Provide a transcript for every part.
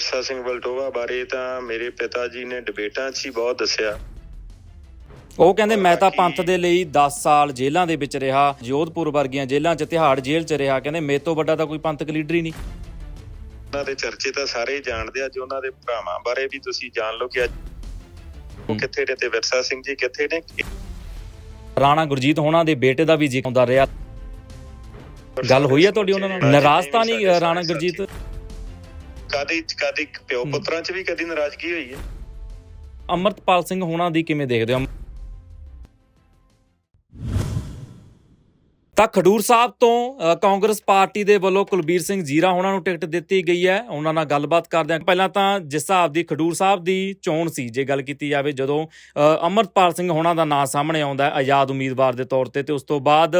ਵਿਰਸਾ ਸਿੰਘ ਵਲਟੋਵਾ ਬਾਰੇ ਤਾਂ ਮੇਰੇ ਪਿਤਾ ਜੀ ਨੇ ਡਿਬੇਟਾਂ 'ਚ ਹੀ ਬਹੁਤ ਦੱਸਿਆ। ਉਹ ਕਹਿੰਦੇ ਮੈਂ ਤਾਂ ਬਾਕੀ- ਪੰਥ ਦੇ ਲਈ 10 ਸਾਲ ਜੇਲ੍ਹਾਂ ਦੇ ਵਿੱਚ ਰਿਹਾ ਜੋਧਪੁਰ ਵਰਗੀਆਂ ਜੇਲ੍ਹਾਂ 'ਚ ਤਿਹਾੜ ਜੇਲ੍ਹ 'ਚ ਰਿਹਾ। ਕਹਿੰਦੇ ਮੇਰੇ ਤੋਂ ਵੱਡਾ ਤਾਂ ਕੋਈ ਪੰਥਕ ਲੀਡਰ ਹੀ ਨਹੀਂ। ਉਹਨਾਂ ਦੇ ਚਰਚੇ ਤਾਂ ਸਾਰੇ ਜਾਣਦੇ ਆ ਜੋ ਉਹਨਾਂ ਦੇ ਭਰਾਵਾਂ ਬਾਰੇ ਵੀ ਤੁਸੀਂ ਜਾਣ ਲਓ ਕਿ ਅੱਜ ਉਹ ਕਿੱਥੇ ਨੇ ਤੇ ਵਿਰਸਾ ਸਿੰਘ ਜੀ ਕਿੱਥੇ ਨੇ? ਰਾਣਾ ਗੁਰਜੀਤ ਹੋਣਾ ਦੇ ਬੇਟੇ ਦਾ ਵੀ ਜ਼ਿਕਰ ਹੁੰਦਾ ਰਿਹਾ। ਗੱਲ ਹੋਈ ਹੈ ਤੁਹਾਡੀ ਉਹਨਾਂ ਨਾਲ? ਨਾਰਾਜ਼ ਤਾਂ ਨਹੀਂ ਰਾਣਾ ਗੁਰਜੀਤ? ਕਾਦੀ ਕਾਦੀ ਪਿਓ। ਪੁੱਤਰਾਂ 'ਚ ਵੀ ਕਦੀ ਨਾਰਾਜ਼ਗੀ ਹੋਈ ਹੈ ਅਮਰਤਪਾਲ ਸਿੰਘ ਹੋਣਾ ਦੀ ਕਿਵੇਂ ਦੇਖਦੇ ਹੋ ਤਾਂ ਖਡੂਰ ਸਾਹਿਬ ਤੋਂ ਕਾਂਗਰਸ ਪਾਰਟੀ ਦੇ ਵੱਲੋਂ ਕੁਲਬੀਰ ਸਿੰਘ ਜੀਰਾ ਹੋਣਾ ਨੂੰ ਟਿਕਟ ਦਿੱਤੀ ਗਈ ਹੈ। ਉਹਨਾਂ ਨਾਲ ਗੱਲਬਾਤ ਕਰਦੇ ਹਾਂ। ਪਹਿਲਾਂ ਤਾਂ ਜਿਸ ਹਿਸਾਬ ਦੀ ਖਡੂਰ ਸਾਹਿਬ ਦੀ ਚੋਣ ਸੀ ਜੇ ਗੱਲ ਕੀਤੀ ਜਾਵੇ ਜਦੋਂ ਅ, ਅਮਰਤਪਾਲ ਸਿੰਘ ਹੋਣਾ ਦਾ ਨਾਂ ਸਾਹਮਣੇ ਆਉਂਦਾ ਹੈ ਆਜ਼ਾਦ ਉਮੀਦਵਾਰ ਦੇ ਤੌਰ ਤੇ ਤੇ ਉਸ ਤੋਂ ਬਾਅਦ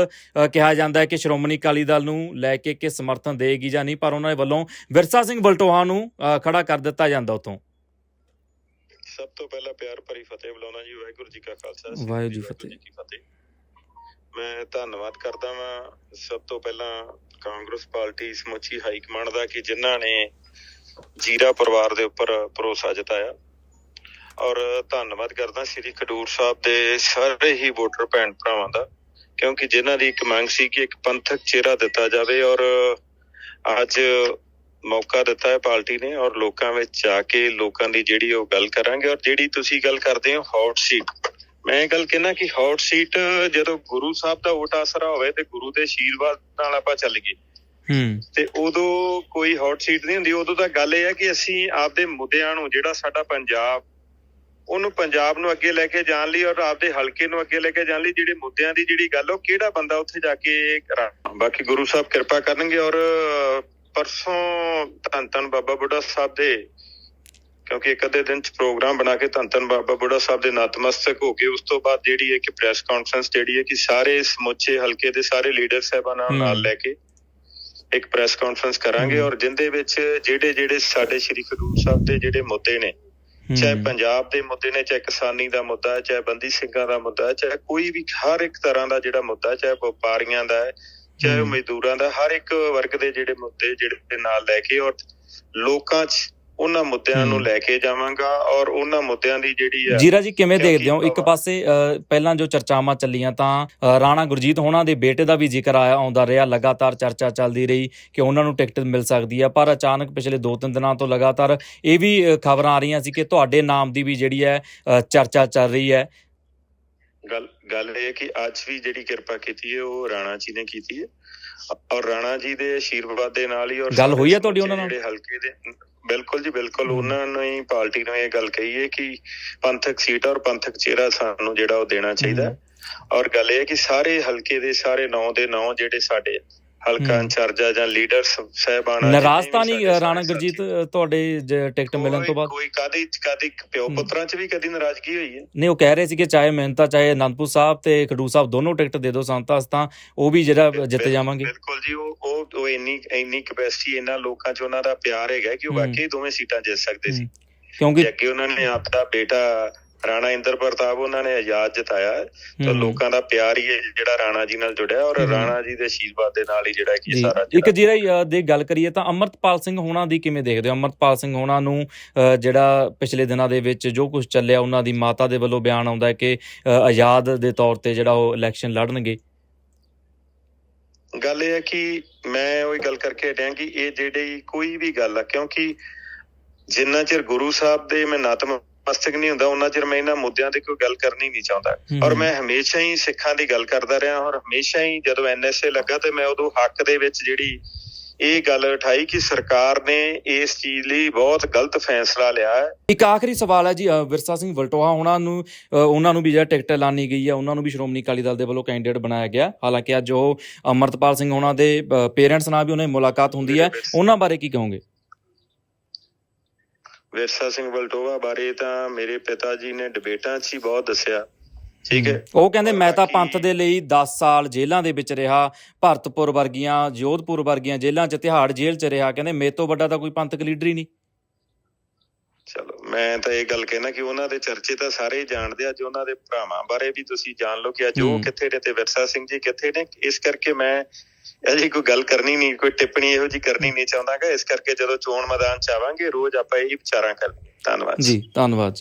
ਕਿਹਾ ਜਾਂਦਾ ਹੈ ਕਿ ਸ਼੍ਰੋਮਣੀ ਅਕਾਲੀ ਦਲ ਨੂੰ ਲੈ ਕੇ ਕਿ ਸਮਰਥਨ ਦੇਗੀ ਜਾਂ ਨਹੀਂ ਪਰ ਉਹਨਾਂ ਦੇ ਵੱਲੋਂ ਵਿਰਸਾ ਸਿੰਘ ਬਲਟੋਹਾ ਨੂੰ ਖੜਾ ਕਰ ਦਿੱਤਾ ਜਾਂਦਾ ਉਤੋਂ ਸਭ ਤੋਂ ਪਹਿਲਾਂ ਪਿਆਰ ਭਰੀ ਫਤਿਹ ਬੁਲਾਉਣਾ ਜੀ। ਵਾਹਿਗੁਰੂ ਜੀ ਕਾ ਖਾਲਸਾ। ਵਾਹਿਗੁਰੂ ਜੀ ਫਤਿਹ। ਮੈਂ ਧੰਨਵਾਦ ਕਰਦਾ ਵਾਂ। ਸਭ ਤੋਂ ਪਹਿਲਾਂ ਕਾਂਗਰਸ ਪਾਰਟੀ ਸਮੁੱਚੀ ਹਾਈ ਕਮਾਂਡ ਦਾ ਕਿ ਜਿਨ੍ਹਾਂ ਨੇ ਜੀਰਾ ਪਰਿਵਾਰ ਦੇ ਉੱਪਰ ਭਰੋਸਾ ਜਤਾਇਆ। ਔਰ ਧੰਨਵਾਦ ਕਰਦਾ ਸ੍ਰੀ ਖਡੂਰ ਸਾਹਿਬ ਦੇ ਸਾਰੇ ਹੀ ਵੋਟਰ ਭੈਣ ਭਰਾਵਾਂ ਦਾ, ਕਿਉਂਕਿ ਜਿਨ੍ਹਾਂ ਦੀ ਇੱਕ ਮੰਗ ਸੀ ਕਿ ਇੱਕ ਪੰਥਕ ਚਿਹਰਾ ਦਿੱਤਾ ਜਾਵੇ ਔਰ ਅੱਜ ਮੌਕਾ ਦਿੱਤਾ ਹੈ ਪਾਰਟੀ ਨੇ ਔਰ ਲੋਕਾਂ ਵਿੱਚ ਜਾ ਕੇ ਲੋਕਾਂ ਦੀ ਜਿਹੜੀ ਉਹ ਗੱਲ ਕਰਾਂਗੇ। ਔਰ ਜਿਹੜੀ ਤੁਸੀਂ ਗੱਲ ਕਰਦੇ ਹੋ ਹੌਟ ਸੀਟ ਮੈਂ ਗੱਲ ਕਹਿਣਾ ਕਿ ਹੌਟ ਸੀਟ ਜਦੋਂ ਗੁਰੂ ਸਾਹਿਬ ਦਾ ਓਟ ਆਸਰਾ ਹੋਵੇ ਤੇ ਗੁਰੂ ਦੇ ਆਸ਼ੀਰਵਾਦ ਨਾਲ ਆਪਾਂ ਚੱਲ ਗਏ। ਹੂੰ। ਤੇ ਉਦੋਂ ਕੋਈ ਹੌਟ ਸੀਟ ਨਹੀਂ ਹੁੰਦੀ। ਉਦੋਂ ਤਾਂ ਗੱਲ ਇਹ ਹੈ ਕਿ ਅਸੀਂ ਆਪਦੇ ਮੁੱਦਿਆਂ ਨੂੰ ਜਿਹੜਾ ਸਾਡਾ ਪੰਜਾਬ ਉਹਨੂੰ ਪੰਜਾਬ ਨੂੰ ਅੱਗੇ ਲੈ ਕੇ ਜਾਣ ਲਈ ਔਰ ਆਪਦੇ ਹਲਕੇ ਨੂੰ ਅੱਗੇ ਲੈ ਕੇ ਜਾਣ ਲਈ ਜਿਹੜੇ ਮੁੱਦਿਆਂ ਦੀ ਜਿਹੜੀ ਗੱਲ ਉਹ ਕਿਹੜਾ ਬੰਦਾ ਉੱਥੇ ਜਾ ਕੇ ਕਰਾਂ ਬਾਕੀ ਗੁਰੂ ਸਾਹਿਬ ਕਿਰਪਾ ਕਰਨਗੇ ਔਰ ਪਰਸੋਂ ਧੰਨ ਧੰਨ ਬਾਬਾ ਬੁੱਢਾ ਸਾਹਿਬ ਦੇ ਕਿਉਂਕਿ ਇੱਕ ਅੱਧੇ ਦਿਨ ਚ ਪ੍ਰੋਗਰਾਮ ਬਣਾ ਕੇ ਧੰਨ ਧੰਨ ਬਾਬਾ ਬੁੱਢਾ ਸਾਹਿਬ ਦੇ ਨਤਮਸਤਕ ਹੋ ਕੇ ਉਸ ਤੋਂ ਬਾਅਦ ਜਿਹੜੀ ਹੈ ਕਿ ਪ੍ਰੈਸ ਕਾਨਫਰੰਸ ਜਿਹੜੀ ਹੈ ਕਿ ਸਾਰੇ ਸਮੁੱਚੇ ਹਲਕੇ ਦੇ ਸਾਰੇ ਲੀਡਰ ਸਾਹਿਬਾਨਾਂ ਨੂੰ ਨਾਲ। ਲੈ ਕੇ ਇੱਕ ਪ੍ਰੈਸ ਕਾਨਫਰੰਸ ਕਰਾਂਗੇ। ਔਰ ਜਿੰਦੇ ਵਿੱਚ ਜਿਹੜੇ ਜਿਹੜੇ ਸਾਡੇ ਸ਼੍ਰੀ ਖਡੂਰ ਸਾਹਿਬ ਦੇ ਜਿਹੜੇ ਮੁੱਦੇ ਨੇ ਚਾਹੇ। ਪੰਜਾਬ ਦੇ ਮੁੱਦੇ ਨੇ ਚਾਹੇ ਕਿਸਾਨੀ ਦਾ ਮੁੱਦਾ ਹੈ ਚਾਹੇ ਬੰਦੀ ਸਿੰਘਾਂ ਦਾ ਮੁੱਦਾ ਹੈ ਚਾਹੇ ਕੋਈ ਵੀ ਹਰ ਇੱਕ ਤਰ੍ਹਾਂ ਦਾ ਜਿਹੜਾ ਮੁੱਦਾ ਚਾਹੇ ਵਪਾਰੀਆਂ ਦਾ ਹੈ ਚਾਹੇ। ਮਜ਼ਦੂਰਾਂ ਦਾ ਹਰ ਇੱਕ ਵਰਗ ਦੇ ਜਿਹੜੇ ਮੁੱਦੇ ਜਿਹੜੇ ਨਾਲ ਲੈ ਕੇ ਔਰ ਲੋਕਾਂ 'ਚ ਉਹਨਾਂ ਮੁੱਦਿਆਂ ਨੂੰ। ਲੈ ਕੇ ਜਾਵਾਂਗਾ ਔਰ ਉਹਨਾਂ ਮੁੱਦਿਆਂ ਦੀ ਜਿਹੜੀ ਹੈ ਜੀਰਾ ਜੀ ਕਿਵੇਂ ਦੇਖਦੇ ਹੋ? ਇੱਕ ਪਾਸੇ ਪਹਿਲਾਂ ਜੋ ਚਰਚਾਵਾਂ ਚੱਲੀਆਂ ਤਾਂ ਰਾਣਾ ਗੁਰਜੀਤ ਹੋਣਾ ਦੇ ਬੇਟੇ ਦਾ ਵੀ ਜ਼ਿਕਰ ਆਇਆ ਆਉਂਦਾ ਰਿਹਾ ਲਗਾਤਾਰ ਚਰਚਾ ਚੱਲਦੀ ਰਹੀ ਕਿ ਉਹਨਾਂ ਨੂੰ ਟਿਕਟ ਮਿਲ ਸਕਦੀ ਹੈ ਪਰ ਅਚਾਨਕ ਪਿਛਲੇ 2-3 ਦਿਨਾਂ ਤੋਂ ਲਗਾਤਾਰ ਇਹ ਵੀ ਖਬਰਾਂ ਆ ਰਹੀਆਂ ਸੀ ਕਿ ਤੁਹਾਡੇ ਨਾਮ ਦੀ ਵੀ ਜਿਹੜੀ ਹੈ ਚਰਚਾ ਚੱਲ ਰਹੀ ਹੈ। ਗੱਲ ਗੱਲ ਇਹ ਹੈ ਕਿ ਅੱਜ ਵੀ ਜਿਹੜੀ ਕਿਰਪਾ ਕੀਤੀ ਹੈ ਉਹ ਰਾਣਾ ਜੀ ਨੇ ਕੀਤੀ ਹੈ ਔਰ ਰਾਣਾ ਜੀ ਦੇ ਆਸ਼ੀਰਵਾਦ ਦੇ ਨਾਲ ਹੀ ਔਰ ਗੱਲ ਹੋਈ ਹੈ ਤੁਹਾਡੀ ਉਹਨਾਂ ਨਾਲ? ਜਿਹੜੇ ਹਲਕੇ ਦੇ ਬਿਲਕੁਲ ਜੀ ਬਿਲਕੁਲ। ਉਹਨਾਂ ਨੇ ਹੀ ਪਾਰਟੀ ਨੂੰ ਇਹ ਗੱਲ ਕਹੀ ਹੈ ਕਿ ਪੰਥਕ ਸੀਟ ਔਰ ਪੰਥਕ ਚਿਹਰਾ ਸਾਨੂੰ ਜਿਹੜਾ ਉਹ ਦੇਣਾ ਚਾਹੀਦਾ ਔਰ ਗੱਲ ਇਹ ਹੈ ਕਿ ਸਾਰੇ ਹਲਕੇ ਦੇ ਸਾਰੇ ਨੌ ਦੇ ਨੌ ਜਿਹੜੇ ਸਾਡੇ ਹਲਕਾ। ਇੰਚਾਰਜਾ ਜਾਂ ਲੀਡਰ ਸਾਹਿਬਾਨ ਨਾਰਾਜ਼ ਤਾਂ ਨਹੀਂ ਰਾਣਾ ਗੁਰਜੀਤ ਤੁਹਾਡੇ ਟਿਕਟ ਮਿਲਣ ਤੋਂ ਬਾਅਦ ਕੋਈ ਕਾਦੀ ਕਾਦੀ ਪਿਓ। ਪੁੱਤਰਾਂ 'ਚ ਵੀ ਕਦੀ ਨਾਰਾਜ਼ਗੀ ਹੋਈ ਹੈ ਨਹੀਂ ਉਹ ਕਹਿ ਰਹੇ ਸੀ ਕਿ ਚਾਹੇ ਮਹਿੰਤਾ ਚਾਹੇ ਅਨੰਦਪੁਰ ਸਾਹਿਬ ਤੇ ਖਡੂਰ ਸਾਹਿਬ ਦੋਨੋਂ ਟਿਕਟ ਦੇ ਦਿਓ ਸੰਤਾ ਤਾਂ ਉਹ ਵੀ ਜਿਹੜਾ ਜਿੱਤ ਜਾਵਾਂਗੇ ਬਿਲਕੁਲ ਜੀ ਉਹ ਉਹ ਇੰਨੀ ਇੰਨੀ ਕੈਪੈਸਿਟੀ ਇਹਨਾਂ ਲੋਕਾਂ 'ਚ ਉਹਨਾਂ ਦਾ ਪਿਆਰ ਹੈਗਾ ਕਿ ਉਹ। ਵਾਕਈ ਦੋਵੇਂ ਸੀਟਾਂ ਜਿੱਤ ਸਕਦੇ ਸੀ ਕਿਉਂਕਿ ਅੱਗੇ ਉਹਨਾਂ ਨੇ ਆਪਦਾ ਬੇਟਾ ਰਾਣਾ ਇੰਦਰ ਪ੍ਰਤਾਪ ਉਹਨਾਂ ਨੇ ਆਜ਼ਾਦ ਜਿਤਾਇਆ। ਤਾਂ। ਲੋਕਾਂ ਦਾ ਪਿਆਰ ਹੀ ਹੈ ਜਿਹੜਾ ਰਾਣਾ ਜੀ ਨਾਲ ਜੁੜਿਆ ਔਰ। ਰਾਣਾ ਜੀ ਦੇ ਆਸ਼ੀਰਵਾਦ ਦੇ ਨਾਲ ਹੀ ਜਿਹੜਾ ਕਿ ਸਾਰਾ ਇੱਕ ਜਿਹੜਾ- ਦੇ ਗੱਲ ਕਰੀਏ ਤਾਂ ਅਮਰਤਪਾਲ ਸਿੰਘ ਹੋਣਾ ਦੀ ਕਿਵੇਂ ਦੇਖਦੇ ਹੋ ਅਮਰਤਪਾਲ ਸਿੰਘ ਹੋਣਾ ਨੂੰ ਜਿਹੜਾ ਪਿਛਲੇ ਦਿਨਾਂ ਦੇ ਵਿੱਚ ਜੋ ਕੁਝ ਚੱਲਿਆ ਉਹਨਾਂ ਦੀ ਮਾਤਾ ਦੇ ਵੱਲੋਂ ਬਿਆਨ ਆਉਂਦਾ ਹੈ ਕਿ ਆਜ਼ਾਦ ਦੇ ਤੌਰ ਤੇ ਜਿਹੜਾ ਉਹ ਇਲੈਕਸ਼ਨ ਲੜਨਗੇ ਗੱਲ ਇਹ ਹੈ ਕਿ ਮੈਂ ਉਹੀ ਗੱਲ ਕਰਕੇ ਹਟਿਆ ਕਿ ਇਹ ਜਿਹੜੀ ਕੋਈ ਵੀ ਗੱਲ ਆ ਕਿਉਂਕਿ ਜਿੰਨਾ ਚਿਰ ਗੁਰੂ ਸਾਹਿਬ ਦੇ ਮੈਂ ਨਤਮਸਤਕ ਨਹੀਂ ਹੁੰਦਾ ਉਹਨਾਂ ਚਿਰ ਮੈਂ ਇਹਨਾਂ ਮੁੱਦਿਆਂ ਤੇ ਕੋਈ ਗੱਲ ਕਰਨੀ ਨਹੀਂ ਚਾਹੁੰਦਾ। ਔਰ ਮੈਂ ਹਮੇਸ਼ਾ ਹੀ ਸਿੱਖਾਂ ਦੀ ਗੱਲ ਕਰਦਾ ਰਿਹਾ ਔਰ ਹਮੇਸ਼ਾ ਹੀ ਜਦੋਂ ਐਨਐਸਏ ਲੱਗਾ ਤੇ ਮੈਂ ਉਦੋਂ ਹੱਕ ਦੇ ਵਿੱਚ ਜਿਹੜੀ ਇਹ ਗੱਲ ਉਠਾਈ ਕਿ ਸਰਕਾਰ ਨੇ ਇਸ ਚੀਜ਼ ਲਈ ਬਹੁਤ ਗਲਤ ਫੈਸਲਾ ਲਿਆ ਹੈ। ਇੱਕ ਆਖਰੀ ਸਵਾਲ ਹੈ ਜੀ ਵਿਰਸਾ ਸਿੰਘ ਵਲਟੋਹਾ ਉਹਨਾਂ ਨੂੰ ਉਹਨਾਂ ਨੂੰ ਵੀ ਜਿਹੜਾ ਟਿਕਟ ਐਲਾਨੀ ਗਈ ਹੈ ਉਹਨਾਂ ਨੂੰ ਵੀ ਸ਼੍ਰੋਮਣੀ ਅਕਾਲੀ ਦਲ ਦੇ ਵੱਲੋਂ ਕੈਂਡੀਡੇਟ ਬਣਾਇਆ ਗਿਆ। ਹਾਲਾਂਕਿ ਅੱਜ ਉਹ ਅਮਰਤਪਾਲ ਸਿੰਘ ਹੋਣਾ ਦੇ ਪੇਰੈਂਟਸ ਨਾਲ ਵੀ ਉਹਨਾਂ ਦੀ ਮੁਲਾਕਾਤ ਹੁੰਦੀ ਹੈ। ਉਹਨਾਂ ਬਾਰੇ ਕੀ ਕਹੋਗੇ? ਵਿਰਸਾ ਸਿੰਘ ਵਲਟੋਵਾ ਬਾਰੇ ਤਾਂ ਮੇਰੇ ਪਿਤਾ ਜੀ ਨੇ ਡਿਬੇਟਾਂ 'ਚ ਹੀ ਬਹੁਤ ਦੱਸਿਆ। ਠੀਕ ਹੈ? ਉਹ ਕਹਿੰਦੇ ਮੈਂ ਤਾਂ ਪੰਥ ਦੇ ਲਈ 10 ਸਾਲ ਜੇਲ੍ਹਾਂ ਦੇ ਵਿੱਚ ਰਿਹਾ ਭਰਤਪੁਰ ਵਰਗੀਆਂ ਜੋਧਪੁਰ ਵਰਗੀਆਂ ਜੇਲ੍ਹਾਂ 'ਚ ਤਿਹਾੜ ਜੇਲ੍ਹ 'ਚ ਰਿਹਾ। ਕਹਿੰਦੇ ਮੇਰੇ ਤੋਂ ਵੱਡਾ ਤਾਂ ਕੋਈ ਪੰਥਕ ਲੀਡਰ ਹੀ ਨਹੀਂ। ਚਲੋ ਮੈਂ ਤਾਂ ਇਹ ਗੱਲ ਕਹਿਣਾ ਕਿ ਉਹਨਾਂ ਦੇ ਚਰਚੇ ਤਾਂ ਸਾਰੇ ਜਾਣਦੇ ਆ। ਜੋ ਉਹਨਾਂ ਦੇ ਭਰਾਵਾਂ ਬਾਰੇ ਵੀ ਤੁਸੀਂ ਜਾਣ ਲਓ ਕਿ ਅੱਜ ਉਹ। ਕਿੱਥੇ ਨੇ ਤੇ ਵਿਰਸਾ ਸਿੰਘ ਜੀ ਕਿੱਥੇ ਨੇ। ਇਸ ਕਰਕੇ ਮੈਂ ਇਹ ਜੀ ਕੋਈ ਗੱਲ ਕਰਨੀ ਨਹੀਂ, ਕੋਈ ਟਿੱਪਣੀ ਇਹੋ ਜੀ ਕਰਨੀ ਨਹੀਂ ਚਾਹੁੰਦਾਗਾ ਇਸ ਕਰਕੇ ਜਦੋਂ ਚੋਣ ਮੈਦਾਨ ਚ ਆਵਾਂਗੇ, ਰੋਜ਼ ਆਪਾਂ ਇਹੀ ਵਿਚਾਰਾਂ ਕਰਾਂਗੇ ਧੰਨਵਾਦ। ਜੀ ਧੰਨਵਾਦ ਜੀ।